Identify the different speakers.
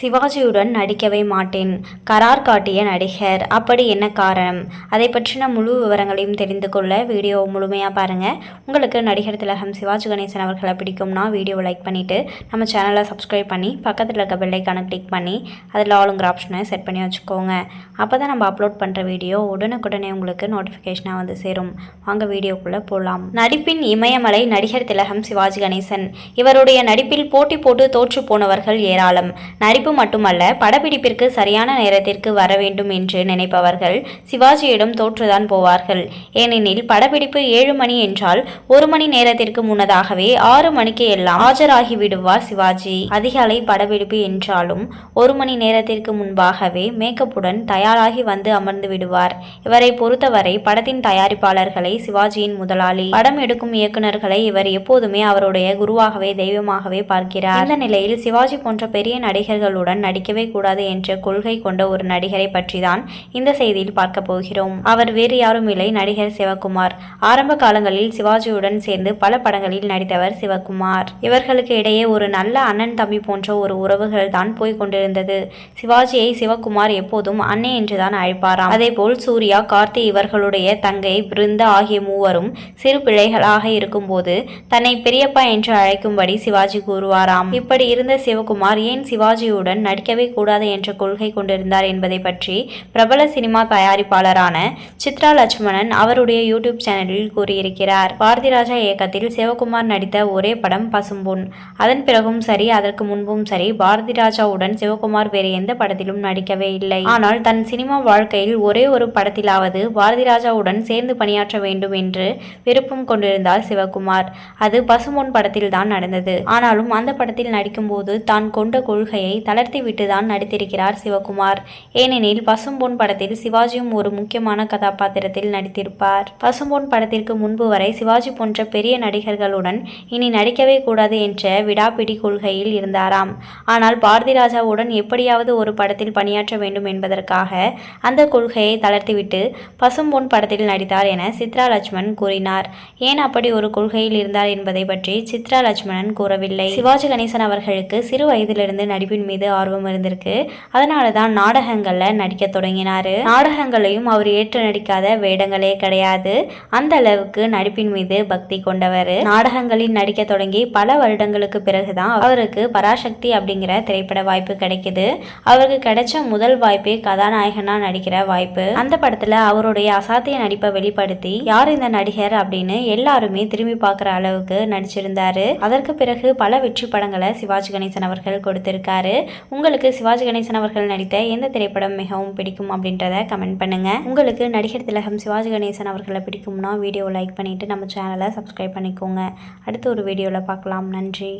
Speaker 1: சிவாஜியுடன் நடிக்கவே மாட்டேன். கரார் காட்டிய நடிகர். அப்படி என்ன காரணம்? அதை பற்றின முழு விவரங்களையும் தெரிந்து கொள்ள வீடியோ முழுமையாக பாருங்கள் உங்களுக்கு நடிகர் திலகம் சிவாஜி கணேசன் அவர்களை பிடிக்கும்னா வீடியோவை லைக் பண்ணிவிட்டு நம்ம சேனலை சப்ஸ்கிரைப் பண்ணி பக்கத்தில் இருக்க பெல்லைக்கான கிளிக் பண்ணி அதில் ஆளுங்கிற ஆப்ஷனை செட் பண்ணி வச்சுக்கோங்க. அப்போ தான் நம்ம அப்லோட் பண்ணுற வீடியோ உடனுக்குடனே உங்களுக்கு நோட்டிஃபிகேஷனாக வந்து சேரும். வாங்க வீடியோக்குள்ளே போகலாம் நடிப்பின் இமயமலை நடிகர் திலகம் சிவாஜி கணேசன். இவருடைய நடிப்பில் போட்டி போட்டு தோற்று போனவர்கள் ஏராளம். நடிப்பு மட்டுமல்ல படப்பிடிப்பிற்கு சரியான நேரத்திற்கு வர வேண்டும் என்று நினைப்பவர்கள் சிவாஜியிடம் தோற்றுதான் போவார்கள். ஏனெனில் படப்பிடிப்பு ஏழு மணி என்றால் ஒரு மணி நேரத்திற்கு முன்னதாகவே ஆறு மணிக்கு எல்லாம் ஆஜராகி விடுவார் சிவாஜி. அதிகாலை படப்பிடிப்பு என்றாலும் ஒரு மணி நேரத்திற்கு முன்பாகவே மேக்கப்புடன் தயாராகி வந்து அமர்ந்து விடுவார். இவரை பொறுத்தவரை படத்தின் தயாரிப்பாளர்களை சிவாஜியின் முதலாளி படம் எடுக்கும் இயக்குனர்களை இவர் எப்போதுமே அவருடைய குருவாகவே தெய்வமாகவே பார்க்கிறார். இந்த நிலையில் சிவாஜி போன்ற பெரிய நடிகர்களுடன் நடிக்கவே கூடாது என்ற கொள்கை கொண்ட ஒரு நடிகரை பற்றிதான் இந்த செய்தியில் பார்க்க போகிறோம். அவர் வேறு யாரும் இல்லை நடிகர் சிவகுமார். ஆரம்ப காலங்களில் சிவாஜியுடன் சேர்ந்து பல படங்களில் நடித்தவர் சிவகுமார். இவர்களுக்கு இடையே ஒரு நல்ல அண்ணன் தம்பி போன்ற ஒரு உறவுகள் தான் போய்கொண்டிருந்தது சிவாஜியை சிவகுமார் எப்போதும் அண்ணே என்றுதான் அழைப்பாராம். அதேபோல் சூர்யா கார்த்தி இவர்களுடைய தங்கை பிருந்தா ஆகிய மூவரும் சிறு பிள்ளைகளாக இருக்கும்போது தன்னை பெரியப்பா என்று அழைக்கும்படி சிவாஜி கூறுவாராம். இப்படி இருந்த சிவகுமார் ஏன் சிவாஜியுடன் நடிக்கவே கூடாது என்ற கொள்கை கொண்டிருந்தார் என்பதை பற்றி பிரபல சினிமா தயாரிப்பாளரான சித்ரா லட்சுமணன் அவருடைய யூடியூப் சேனலில் கூறியிருக்கிறார். பாரதிராஜா இயக்கத்தில் சிவகுமார் நடித்த ஒரே படம் பசும்பொன். அதன் பிறகும் சரி அதற்கு முன்பும் சரி பாரதி ராஜாவுடன் சிவகுமார் வேறு எந்த படத்திலும் நடிக்கவே இல்லை. ஆனால் தன் சினிமா வாழ்க்கையில் ஒரே ஒரு படத்திலாவது பாரதி ராஜாவுடன் சேர்ந்து பணியாற்ற வேண்டும் என்று விருப்பம் கொண்டிருந்தார் சிவகுமார். அது பசும்பொன் படத்தில் தான் நடந்தது. ஆனாலும் அந்த படத்தில் நடிக்கும்போது தான் கொண்ட கொள்கையை தலை தான் நடித்திருக்கிறார் சிவகுமார். ஏனெனில் பசும்பொன் படத்தில் சிவாஜியும் ஒரு முக்கியமான கதாபாத்திரத்தில் நடித்திருப்பார். பசும்பொன் படத்திற்கு முன்பு வரை சிவாஜி போன்ற பெரிய நடிகர்களுடன் இனி நடிக்கவே கூடாது என்ற விடாப்பிடி கொள்கையில் இருந்தாராம். ஆனால் பாரதி ராஜாவுடன் எப்படியாவது ஒரு படத்தில் பணியாற்ற வேண்டும் என்பதற்காக அந்த கொள்கையை தளர்த்திவிட்டு பசும்பொன் படத்தில் நடித்தார் என சித்ரா லட்சுமணன் கூறினார். ஏன் அப்படி ஒரு கொள்கையில் இருந்தார் என்பதை பற்றி சித்ரா லட்சுமணன் கூறவில்லை. சிவாஜி கணேசன் அவர்களுக்கு சிறு வயதிலிருந்து நடிப்பின் மீது ஆர்வம் இருந்திருக்கு. அதனால தான் நாடகங்களில் நடிக்க தொடங்கினாரு. நாடகங்களையும் அவர் ஏற்று நடிக்காத வேடங்களே கிடையாது. அந்த அளவுக்கு நடிப்பின் மீது பக்தி கொண்டவர். நாடகங்களில் நடிக்க தொடங்கி பல வருடங்களுக்கு பிறகுதான் அவருக்கு பராசக்தி அப்படிங்கிற திரைப்பட வாய்ப்பு கிடைக்குது. அவருக்கு கிடைச்ச முதல் வாய்ப்பே கதாநாயகனா நடிக்கிற வாய்ப்பு. அந்த படத்துல அவருடைய அசாத்திய நடிப்பை வெளிப்படுத்தி யார் இந்த நடிகர்? அப்படின்னு எல்லாருமே திரும்பி பார்க்குற அளவுக்கு நடிச்சிருந்தாரு. அதற்கு பிறகு பல வெற்றி படங்களை சிவாஜி கணேசன் அவர்கள் கொடுத்திருக்காரு. உங்களுக்கு சிவாஜி கணேசன் அவர்கள் நடித்த எந்த திரைப்படம் மிகவும் பிடிக்கும் அப்படின்றத கமெண்ட் பண்ணுங்க. உங்களுக்கு நடிகர் திலகம் சிவாஜி கணேசன் அவர்களை பிடிக்கும்னா வீடியோ லைக் பண்ணிட்டு நம்ம சேனலை சப்ஸ்கிரைப் பண்ணிக்கோங்க. அடுத்த ஒரு வீடியோவில் பார்க்கலாம். நன்றி.